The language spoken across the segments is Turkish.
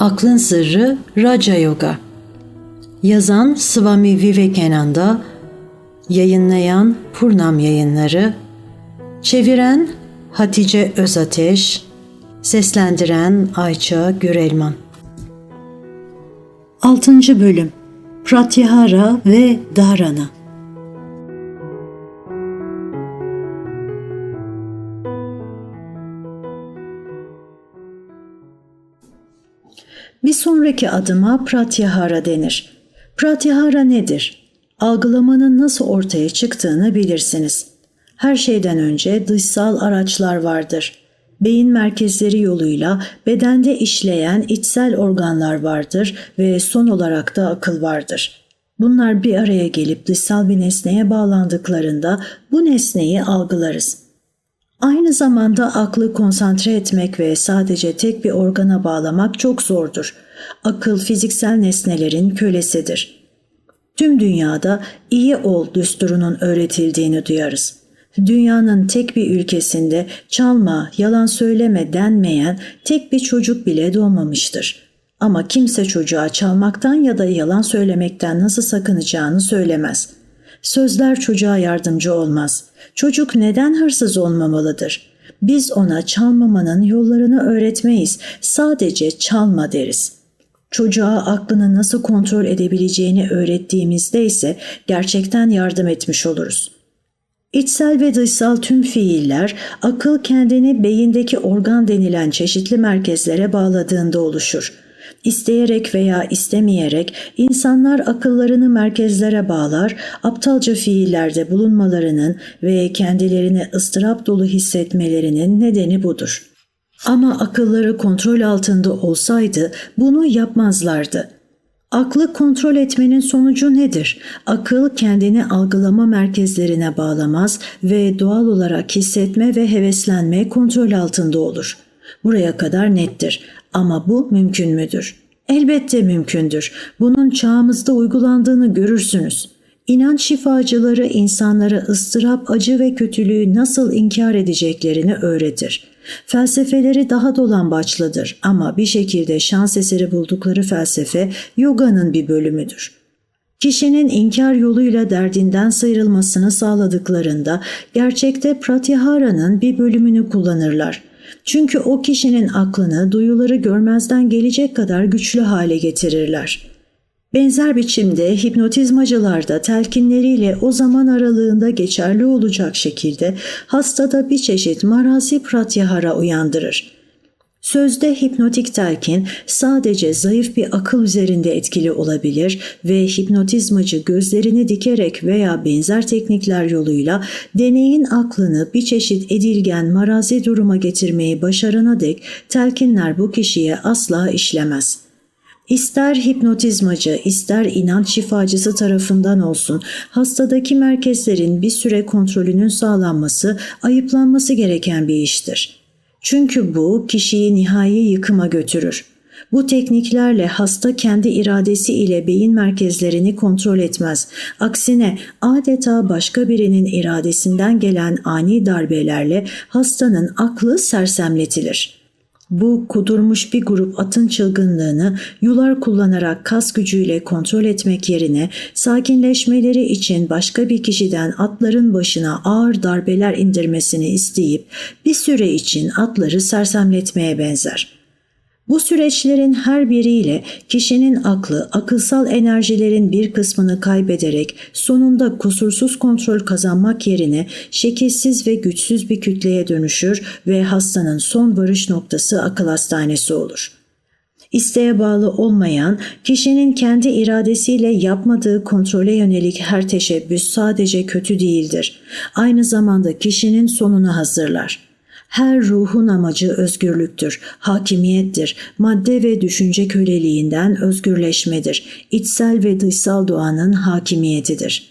Aklın Sırrı Raja Yoga. Yazan Swami Vivekananda Yayınlayan Purnam Yayınları Çeviren Hatice Özateş Seslendiren Ayça Gürelman. 6. Bölüm. Pratyahara ve Dharana Bir sonraki adıma pratyahara denir. Pratyahara nedir? Algılamanın nasıl ortaya çıktığını bilirsiniz. Her şeyden önce dışsal araçlar vardır. Beyin merkezleri yoluyla bedende işleyen içsel organlar vardır ve son olarak da akıl vardır. Bunlar bir araya gelip dışsal bir nesneye bağlandıklarında bu nesneyi algılarız. Aynı zamanda aklı konsantre etmek ve sadece tek bir organa bağlamak çok zordur. Akıl fiziksel nesnelerin kölesidir. Tüm dünyada iyi ol düsturunun öğretildiğini duyarız. Dünyanın tek bir ülkesinde çalma, yalan söyleme denmeyen tek bir çocuk bile doğmamıştır. Ama kimse çocuğa çalmaktan ya da yalan söylemekten nasıl sakınacağını söylemez.'' Sözler çocuğa yardımcı olmaz. Çocuk neden hırsız olmamalıdır? Biz ona çalmamanın yollarını öğretmeyiz. Sadece çalma deriz. Çocuğa aklını nasıl kontrol edebileceğini öğrettiğimizde ise gerçekten yardım etmiş oluruz. İçsel ve dışsal tüm fiiller akıl kendini beyindeki organ denilen çeşitli merkezlere bağladığında oluşur. İsteyerek veya istemeyerek insanlar akıllarını merkezlere bağlar, aptalca fiillerde bulunmalarının ve kendilerini ıstırap dolu hissetmelerinin nedeni budur. Ama akılları kontrol altında olsaydı bunu yapmazlardı. Aklı kontrol etmenin sonucu nedir? Akıl kendini algılama merkezlerine bağlamaz ve doğal olarak hissetme ve heveslenme kontrol altında olur.'' Buraya kadar nettir ama bu mümkün müdür? Elbette mümkündür. Bunun çağımızda uygulandığını görürsünüz. İnanç şifacıları insanlara ıstırap, acı ve kötülüğü nasıl inkar edeceklerini öğretir. Felsefeleri daha dolambaçlıdır ama bir şekilde şans eseri buldukları felsefe yoganın bir bölümüdür. Kişinin inkar yoluyla derdinden sıyrılmasını sağladıklarında gerçekte pratyahara'nın bir bölümünü kullanırlar. Çünkü o kişinin aklını duyuları görmezden gelecek kadar güçlü hale getirirler. Benzer biçimde hipnotizmacılar da telkinleriyle o zaman aralığında geçerli olacak şekilde hastada bir çeşit marazi pratyahara uyandırır. Sözde hipnotik telkin sadece zayıf bir akıl üzerinde etkili olabilir ve hipnotizmacı gözlerini dikerek veya benzer teknikler yoluyla deneyin aklını bir çeşit edilgen marazi duruma getirmeyi başarana dek telkinler bu kişiye asla işlemez.'' İster hipnotizmacı, ister inanç şifacısı tarafından olsun, hastadaki merkezlerin bir süre kontrolünün sağlanması, ayıplanması gereken bir iştir. Çünkü bu kişiyi nihai yıkıma götürür. Bu tekniklerle hasta kendi iradesi ile beyin merkezlerini kontrol etmez. Aksine adeta başka birinin iradesinden gelen ani darbelerle hastanın aklı sersemletilir.'' Bu kudurmuş bir grup atın çılgınlığını yular kullanarak kas gücüyle kontrol etmek yerine sakinleşmeleri için başka bir kişiden atların başına ağır darbeler indirmesini isteyip bir süre için atları sersemletmeye benzer.'' Bu süreçlerin her biriyle kişinin aklı akılsal enerjilerin bir kısmını kaybederek sonunda kusursuz kontrol kazanmak yerine şekilsiz ve güçsüz bir kütleye dönüşür ve hastanın son varış noktası akıl hastanesi olur.'' İsteğe bağlı olmayan, kişinin kendi iradesiyle yapmadığı kontrole yönelik her teşebbüs sadece kötü değildir. Aynı zamanda kişinin sonunu hazırlar.'' Her ruhun amacı özgürlüktür, hakimiyettir, madde ve düşünce köleliğinden özgürleşmedir, içsel ve dışsal doğanın hakimiyetidir.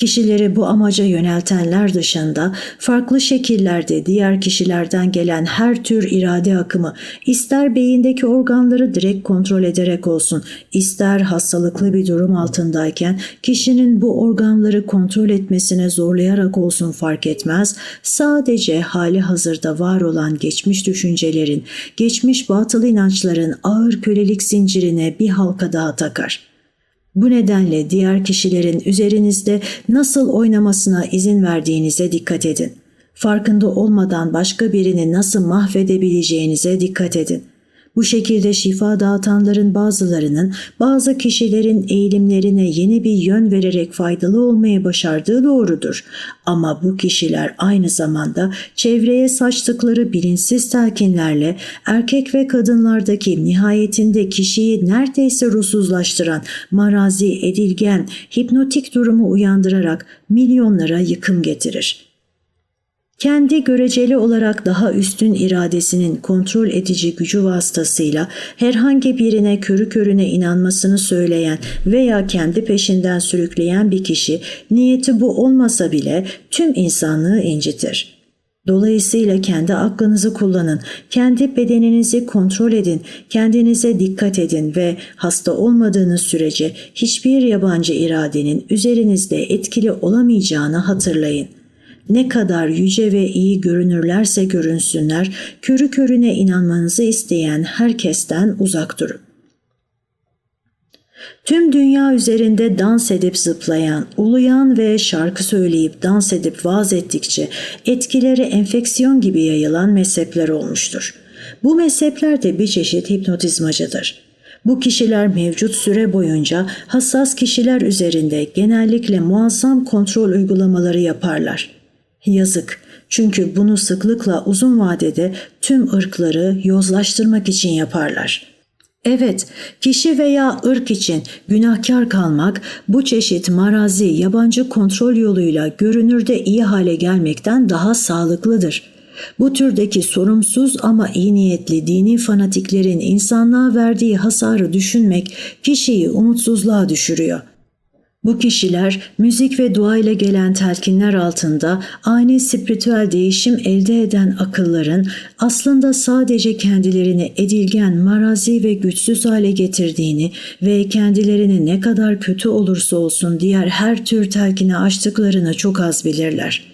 Kişileri bu amaca yöneltenler dışında farklı şekillerde diğer kişilerden gelen her tür irade akımı ister beyindeki organları direkt kontrol ederek olsun, ister hastalıklı bir durum altındayken kişinin bu organları kontrol etmesine zorlayarak olsun fark etmez, sadece hali hazırda var olan geçmiş düşüncelerin, geçmiş batıl inançların ağır kölelik zincirine bir halka daha takar.'' Bu nedenle diğer kişilerin üzerinizde nasıl oynamasına izin verdiğinize dikkat edin. Farkında olmadan başka birini nasıl mahvedebileceğinize dikkat edin. Bu şekilde şifa dağıtanların bazılarının bazı kişilerin eğilimlerine yeni bir yön vererek faydalı olmayı başardığı doğrudur. Ama bu kişiler aynı zamanda çevreye saçtıkları bilinçsiz telkinlerle erkek ve kadınlardaki nihayetinde kişiyi neredeyse ruhsuzlaştıran marazi, edilgen, hipnotik durumu uyandırarak milyonlara yıkım getirir.'' Kendi göreceli olarak daha üstün iradesinin kontrol edici gücü vasıtasıyla herhangi birine körü körüne inanmasını söyleyen veya kendi peşinden sürükleyen bir kişi niyeti bu olmasa bile tüm insanlığı incitir. Dolayısıyla kendi aklınızı kullanın, kendi bedeninizi kontrol edin, kendinize dikkat edin ve hasta olmadığınız sürece hiçbir yabancı iradenin üzerinizde etkili olamayacağını hatırlayın ne kadar yüce ve iyi görünürlerse görünsünler, körü körüne inanmanızı isteyen herkesten uzak durun. Tüm dünya üzerinde dans edip zıplayan, uluyan ve şarkı söyleyip dans edip vaaz ettikçe etkileri enfeksiyon gibi yayılan mezhepler olmuştur. Bu mezhepler de bir çeşit hipnotizmacıdır. Bu kişiler mevcut süre boyunca hassas kişiler üzerinde genellikle muazzam kontrol uygulamaları yaparlar. Yazık. Çünkü bunu sıklıkla uzun vadede tüm ırkları yozlaştırmak için yaparlar. Evet, kişi veya ırk için günahkar kalmak bu çeşit marazi yabancı kontrol yoluyla görünürde iyi hale gelmekten daha sağlıklıdır. Bu türdeki sorumsuz ama iyi niyetli dini fanatiklerin insanlığa verdiği hasarı düşünmek kişiyi umutsuzluğa düşürüyor. Bu kişiler müzik ve dua ile gelen telkinler altında ani spiritüel değişim elde eden akılların aslında sadece kendilerini edilgen, marazi ve güçsüz hale getirdiğini ve kendilerini ne kadar kötü olursa olsun diğer her tür telkine açtıklarını çok az bilirler.''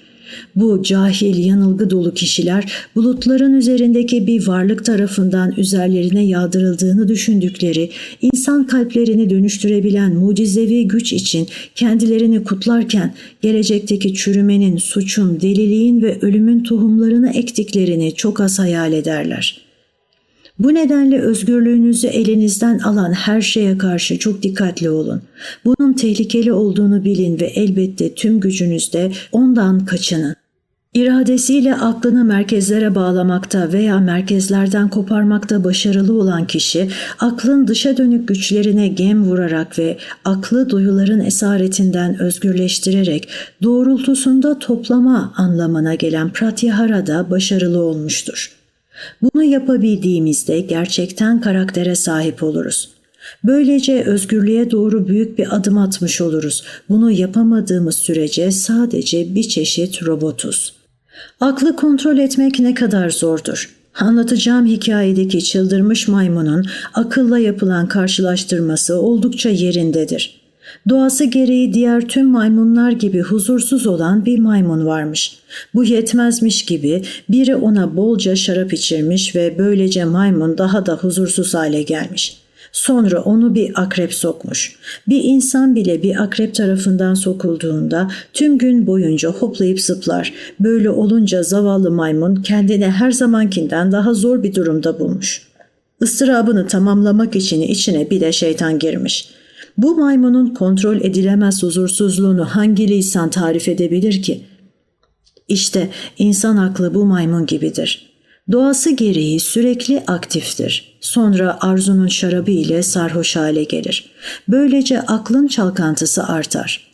Bu cahil, yanılgı dolu kişiler bulutların üzerindeki bir varlık tarafından üzerlerine yağdırıldığını düşündükleri, insan kalplerini dönüştürebilen mucizevi güç için kendilerini kutlarken gelecekteki çürümenin, suçun, deliliğin ve ölümün tohumlarını ektiklerini çok az hayal ederler.'' Bu nedenle özgürlüğünüzü elinizden alan her şeye karşı çok dikkatli olun. Bunun tehlikeli olduğunu bilin ve elbette tüm gücünüzle ondan kaçının. İradesiyle aklını merkezlere bağlamakta veya merkezlerden koparmakta başarılı olan kişi, aklın dışa dönük güçlerine gem vurarak ve aklı duyuların esaretinden özgürleştirerek doğrultusunda toplama anlamına gelen pratyaharada başarılı olmuştur. Bunu yapabildiğimizde gerçekten karaktere sahip oluruz. Böylece özgürlüğe doğru büyük bir adım atmış oluruz. Bunu yapamadığımız sürece sadece bir çeşit robotuz. Aklı kontrol etmek ne kadar zordur. Anlatacağım hikayedeki çıldırmış maymunun akılla yapılan karşılaştırması oldukça yerindedir. Doğası gereği diğer tüm maymunlar gibi huzursuz olan bir maymun varmış. Bu yetmezmiş gibi biri ona bolca şarap içirmiş ve böylece maymun daha da huzursuz hale gelmiş. Sonra onu bir akrep sokmuş. Bir insan bile bir akrep tarafından sokulduğunda tüm gün boyunca hoplayıp zıplar. Böyle olunca zavallı maymun kendini her zamankinden daha zor bir durumda bulmuş. Istırabını tamamlamak için içine bir de şeytan girmiş.'' Bu maymunun kontrol edilemez huzursuzluğunu hangi lisan tarif edebilir ki? İşte insan aklı bu maymun gibidir. Doğası gereği sürekli aktiftir. Sonra arzunun şarabı ile sarhoş hale gelir. Böylece aklın çalkantısı artar.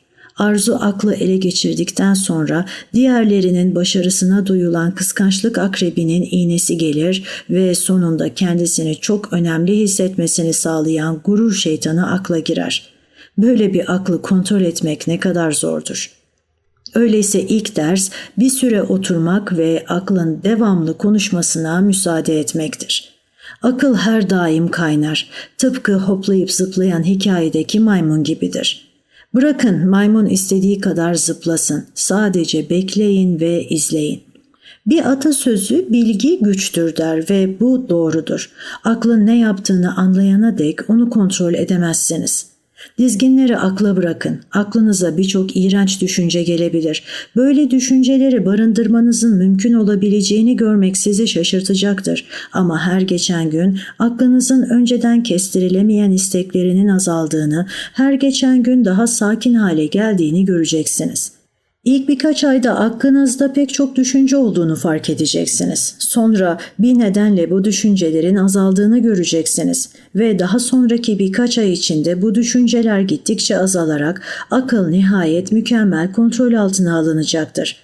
Arzu aklı ele geçirdikten sonra diğerlerinin başarısına duyulan kıskançlık akrebinin iğnesi gelir ve sonunda kendisini çok önemli hissetmesini sağlayan gurur şeytanı akla girer. Böyle bir aklı kontrol etmek ne kadar zordur.'' Öyleyse ilk ders bir süre oturmak ve aklın devamlı konuşmasına müsaade etmektir. Akıl her daim kaynar. Tıpkı hoplayıp zıplayan hikayedeki maymun gibidir. Bırakın maymun istediği kadar zıplasın. Sadece bekleyin ve izleyin. Bir atasözü bilgi güçtür der ve bu doğrudur. Aklın ne yaptığını anlayana dek onu kontrol edemezsiniz. Dizginleri akla bırakın. Aklınıza birçok iğrenç düşünce gelebilir. Böyle düşünceleri barındırmanızın mümkün olabileceğini görmek sizi şaşırtacaktır. Ama her geçen gün aklınızın önceden kestirilemeyen isteklerinin azaldığını, her geçen gün daha sakin hale geldiğini göreceksiniz.'' İlk birkaç ayda aklınızda pek çok düşünce olduğunu fark edeceksiniz. Sonra bir nedenle bu düşüncelerin azaldığını göreceksiniz ve daha sonraki birkaç ay içinde bu düşünceler gittikçe azalarak akıl nihayet mükemmel kontrol altına alınacaktır.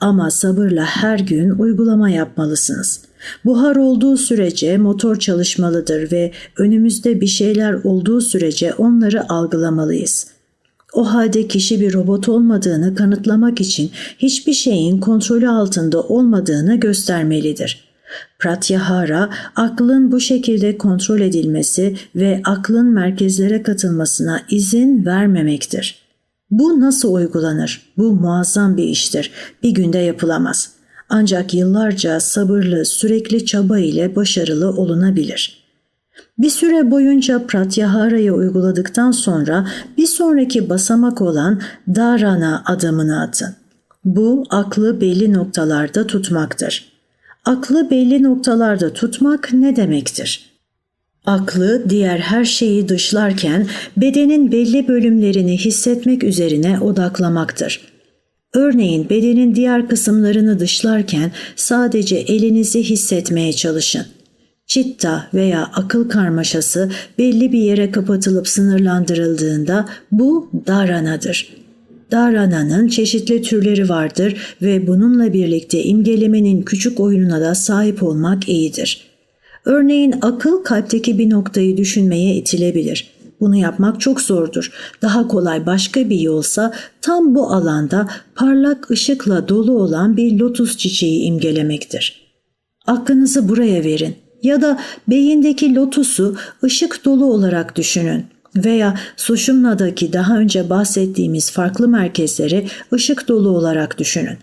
Ama sabırla her gün uygulama yapmalısınız. Buhar olduğu sürece motor çalışmalıdır ve önümüzde bir şeyler olduğu sürece onları algılamalıyız.'' O halde kişi bir robot olmadığını kanıtlamak için hiçbir şeyin kontrolü altında olmadığını göstermelidir. Pratyahara, aklın bu şekilde kontrol edilmesi ve aklın merkezlere katılmasına izin vermemektir. Bu nasıl uygulanır? Bu muazzam bir iştir. Bir günde yapılamaz. Ancak yıllarca sabırlı, sürekli çaba ile başarılı olunabilir.'' Bir süre boyunca Pratyahara'yı uyguladıktan sonra bir sonraki basamak olan Dharana adımını atın. Bu aklı belli noktalarda tutmaktır. Aklı belli noktalarda tutmak ne demektir? Aklı diğer her şeyi dışlarken bedenin belli bölümlerini hissetmek üzerine odaklamaktır. Örneğin bedenin diğer kısımlarını dışlarken sadece elinizi hissetmeye çalışın. Citta veya akıl karmaşası belli bir yere kapatılıp sınırlandırıldığında bu daranadır. Darananın çeşitli türleri vardır ve bununla birlikte imgelemenin küçük oyununa da sahip olmak iyidir. Örneğin akıl kalpteki bir noktayı düşünmeye itilebilir. Bunu yapmak çok zordur. Daha kolay başka bir yolsa tam bu alanda parlak ışıkla dolu olan bir lotus çiçeği imgelemektir. Aklınızı buraya verin ya da beyindeki lotusu ışık dolu olarak düşünün veya Sushumna'daki daha önce bahsettiğimiz farklı merkezleri ışık dolu olarak düşünün.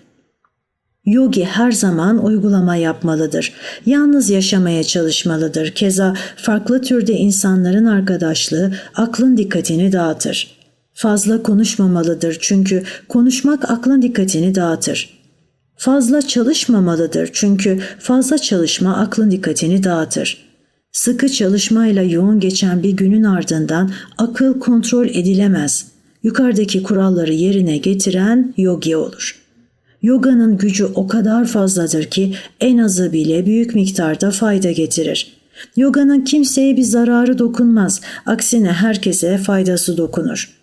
Yogi her zaman uygulama yapmalıdır. Yalnız yaşamaya çalışmalıdır. Keza farklı türde insanların arkadaşlığı aklın dikkatini dağıtır. Fazla konuşmamalıdır çünkü konuşmak aklın dikkatini dağıtır. Fazla çalışmamalıdır çünkü fazla çalışma aklın dikkatini dağıtır. Sıkı çalışmayla yoğun geçen bir günün ardından akıl kontrol edilemez. Yukarıdaki kuralları yerine getiren yogi olur. Yoganın gücü o kadar fazladır ki en azı bile büyük miktarda fayda getirir. Yoganın kimseye bir zararı dokunmaz, aksine herkese faydası dokunur.''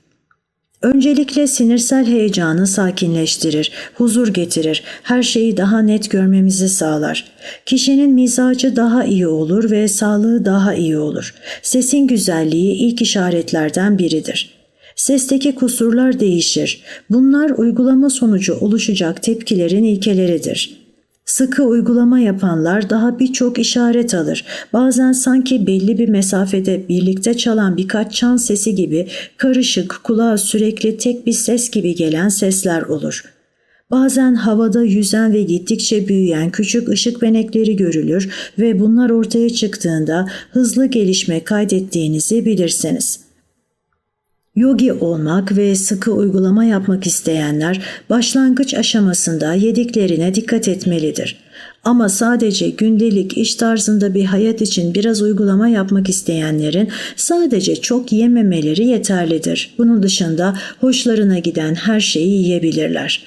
Öncelikle sinirsel heyecanı sakinleştirir, huzur getirir, her şeyi daha net görmemizi sağlar. Kişinin mizacı daha iyi olur ve sağlığı daha iyi olur. Sesin güzelliği ilk işaretlerden biridir. Sesteki kusurlar değişir. Bunlar uygulama sonucu oluşacak tepkilerin ilkeleridir.'' Sıkı uygulama yapanlar daha birçok işaret alır. Bazen sanki belli bir mesafede birlikte çalan birkaç çan sesi gibi karışık, kulağa sürekli tek bir ses gibi gelen sesler olur. Bazen havada yüzen ve gittikçe büyüyen küçük ışık benekleri görülür ve bunlar ortaya çıktığında hızlı gelişme kaydettiğinizi bilirsiniz.'' Yogi olmak ve sıkı uygulama yapmak isteyenler başlangıç aşamasında yediklerine dikkat etmelidir. Ama sadece gündelik iş tarzında bir hayat için biraz uygulama yapmak isteyenlerin sadece çok yememeleri yeterlidir. Bunun dışında hoşlarına giden her şeyi yiyebilirler.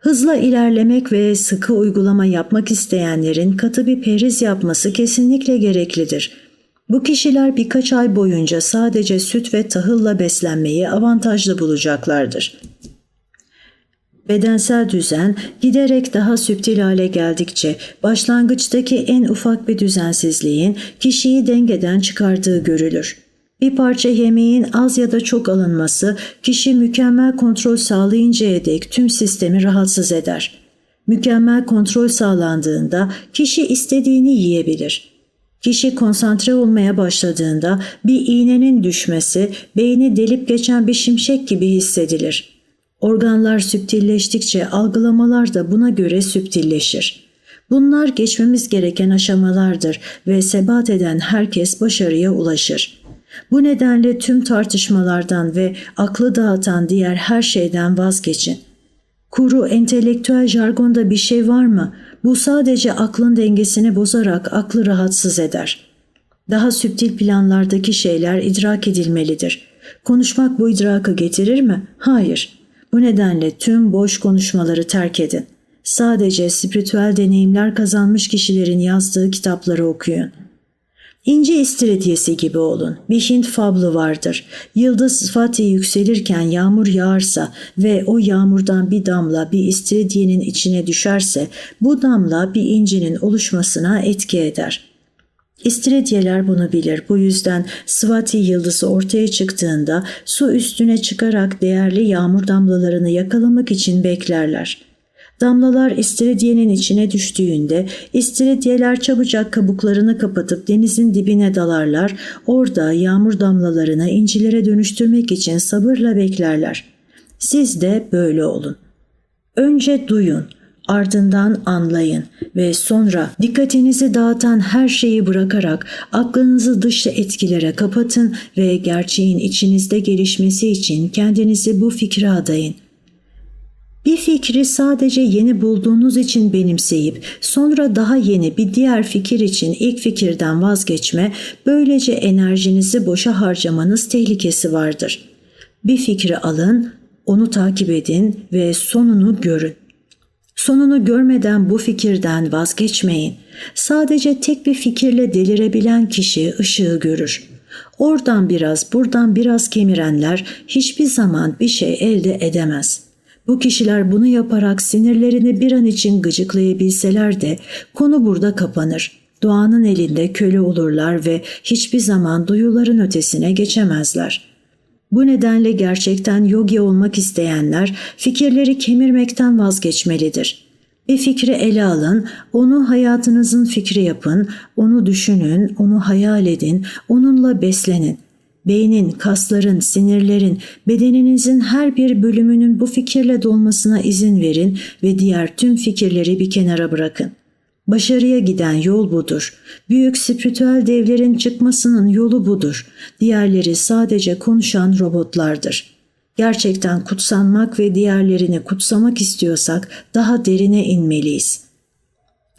Hızla ilerlemek ve sıkı uygulama yapmak isteyenlerin katı bir periz yapması kesinlikle gereklidir. Bu kişiler birkaç ay boyunca sadece süt ve tahılla beslenmeyi avantajlı bulacaklardır. Bedensel düzen giderek daha süptil hale geldikçe başlangıçtaki en ufak bir düzensizliğin kişiyi dengeden çıkardığı görülür. Bir parça yemeğin az ya da çok alınması kişi mükemmel kontrol sağlayıncaya dek tüm sistemi rahatsız eder. Mükemmel kontrol sağlandığında kişi istediğini yiyebilir. Kişi konsantre olmaya başladığında bir iğnenin düşmesi beyni delip geçen bir şimşek gibi hissedilir. Organlar süptilleştikçe algılamalar da buna göre süptilleşir. Bunlar geçmemiz gereken aşamalardır ve sebat eden herkes başarıya ulaşır. Bu nedenle tüm tartışmalardan ve aklı dağıtan diğer her şeyden vazgeçin. Kuru entelektüel jargonda bir şey var mı? Bu sadece aklın dengesini bozarak aklı rahatsız eder. Daha süptil planlardaki şeyler idrak edilmelidir. Konuşmak bu idrakı getirir mi? Hayır. Bu nedenle tüm boş konuşmaları terk edin. Sadece spiritüel deneyimler kazanmış kişilerin yazdığı kitapları okuyun. İnce istiridyesi gibi olun. Bir Hint fablı vardır. Yıldız Fatih yükselirken yağmur yağarsa ve o yağmurdan bir damla bir istiridyenin içine düşerse bu damla bir incinin oluşmasına etki eder. İstiridyeler bunu bilir. Bu yüzden Swati yıldızı ortaya çıktığında su üstüne çıkarak değerli yağmur damlalarını yakalamak için beklerler. Damlalar istiridyenin içine düştüğünde istiridyeler çabucak kabuklarını kapatıp denizin dibine dalarlar. Orada yağmur damlalarını incilere dönüştürmek için sabırla beklerler. Siz de böyle olun. Önce duyun, ardından anlayın ve sonra dikkatinizi dağıtan her şeyi bırakarak aklınızı dış etkilere kapatın ve gerçeğin içinizde gelişmesi için kendinizi bu fikre adayın.'' Bir fikri sadece yeni bulduğunuz için benimseyip sonra daha yeni bir diğer fikir için ilk fikirden vazgeçme, böylece enerjinizi boşa harcamanız tehlikesi vardır. Bir fikri alın, onu takip edin ve sonunu görün. Sonunu görmeden bu fikirden vazgeçmeyin. Sadece tek bir fikirle delirebilen kişi ışığı görür. Oradan biraz, buradan biraz kemirenler hiçbir zaman bir şey elde edemez.'' Bu kişiler bunu yaparak sinirlerini bir an için gıcıklayabilseler de konu burada kapanır. Doğanın elinde köle olurlar ve hiçbir zaman duyuların ötesine geçemezler. Bu nedenle gerçekten yogi olmak isteyenler fikirleri kemirmekten vazgeçmelidir. Bir fikri ele alın, onu hayatınızın fikri yapın, onu düşünün, onu hayal edin, onunla beslenin. Beynin, kasların, sinirlerin, bedeninizin her bir bölümünün bu fikirle dolmasına izin verin ve diğer tüm fikirleri bir kenara bırakın. Başarıya giden yol budur. Büyük spiritüel devlerin çıkmasının yolu budur. Diğerleri sadece konuşan robotlardır. Gerçekten kutsanmak ve diğerlerini kutsamak istiyorsak daha derine inmeliyiz.''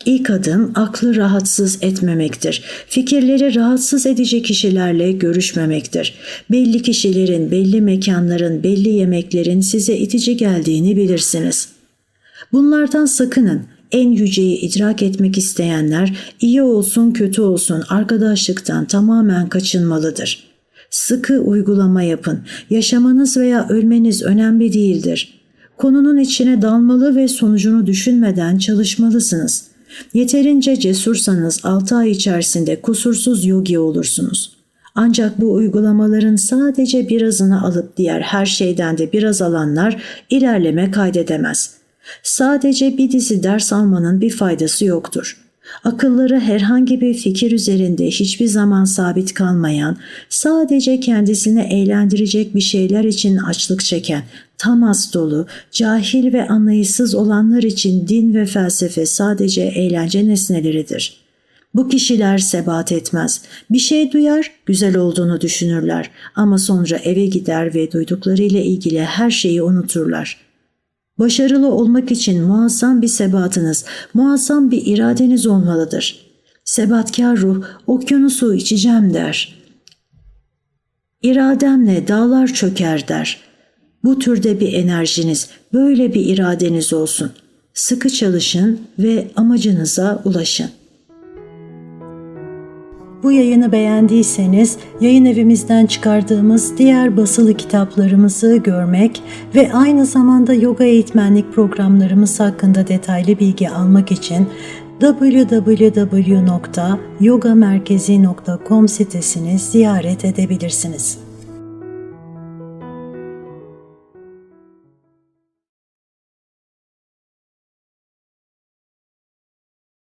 İlk adım aklı rahatsız etmemektir. Fikirleri rahatsız edici kişilerle görüşmemektir. Belli kişilerin, belli mekanların, belli yemeklerin size itici geldiğini bilirsiniz. Bunlardan sakının. En yüceyi idrak etmek isteyenler iyi olsun kötü olsun arkadaşlıktan tamamen kaçınmalıdır. Sıkı uygulama yapın. Yaşamanız veya ölmeniz önemli değildir. Konunun içine dalmalı ve sonucunu düşünmeden çalışmalısınız.'' Yeterince cesursanız 6 ay içerisinde kusursuz yogi olursunuz. Ancak bu uygulamaların sadece birazını alıp diğer her şeyden de biraz alanlar ilerleme kaydedemez. Sadece bir dizi ders almanın bir faydası yoktur. Akılları herhangi bir fikir üzerinde hiçbir zaman sabit kalmayan, sadece kendisini eğlendirecek bir şeyler için açlık çeken, tam az dolu, cahil ve anlayışsız olanlar için din ve felsefe sadece eğlence nesneleridir. Bu kişiler sebat etmez. Bir şey duyar, güzel olduğunu düşünürler ama sonra eve gider ve duyduklarıyla ilgili her şeyi unuturlar.'' Başarılı olmak için muazzam bir sebatınız, muazzam bir iradeniz olmalıdır. Sebatkar ruh okyanusu içeceğim der. İrademle dağlar çöker der. Bu türde bir enerjiniz, böyle bir iradeniz olsun. Sıkı çalışın ve amacınıza ulaşın. Bu yayını beğendiyseniz yayın evimizden çıkardığımız diğer basılı kitaplarımızı görmek ve aynı zamanda yoga eğitmenlik programlarımız hakkında detaylı bilgi almak için www.yogamerkezi.com sitesini ziyaret edebilirsiniz.